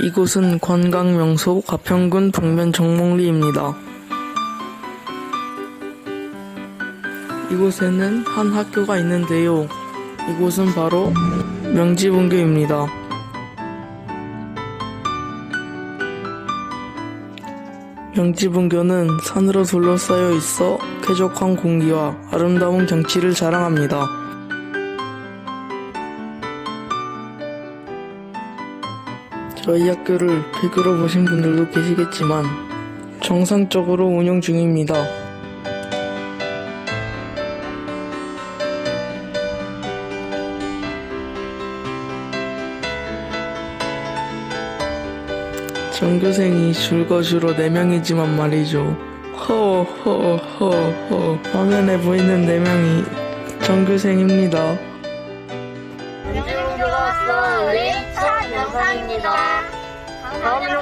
이곳은 관광 명소 가평군 북면 정몽리입니다. 이곳에는 한 학교가 있는데요. 이곳은 바로 명지분교입니다. 명지분교는 산으로 둘러싸여 있어 쾌적한 공기와 아름다운 경치를 자랑합니다. 저희 학교를 배교로 보신 분들도 계시겠지만 정상적으로 운영 중입니다. 전교생이 줄거주로 4명이지만 말이죠. 허허허허 화면에 보이는 4명이 전교생입니다. 영주교로서 우리 첫 영상입니다. 다음 영상에서는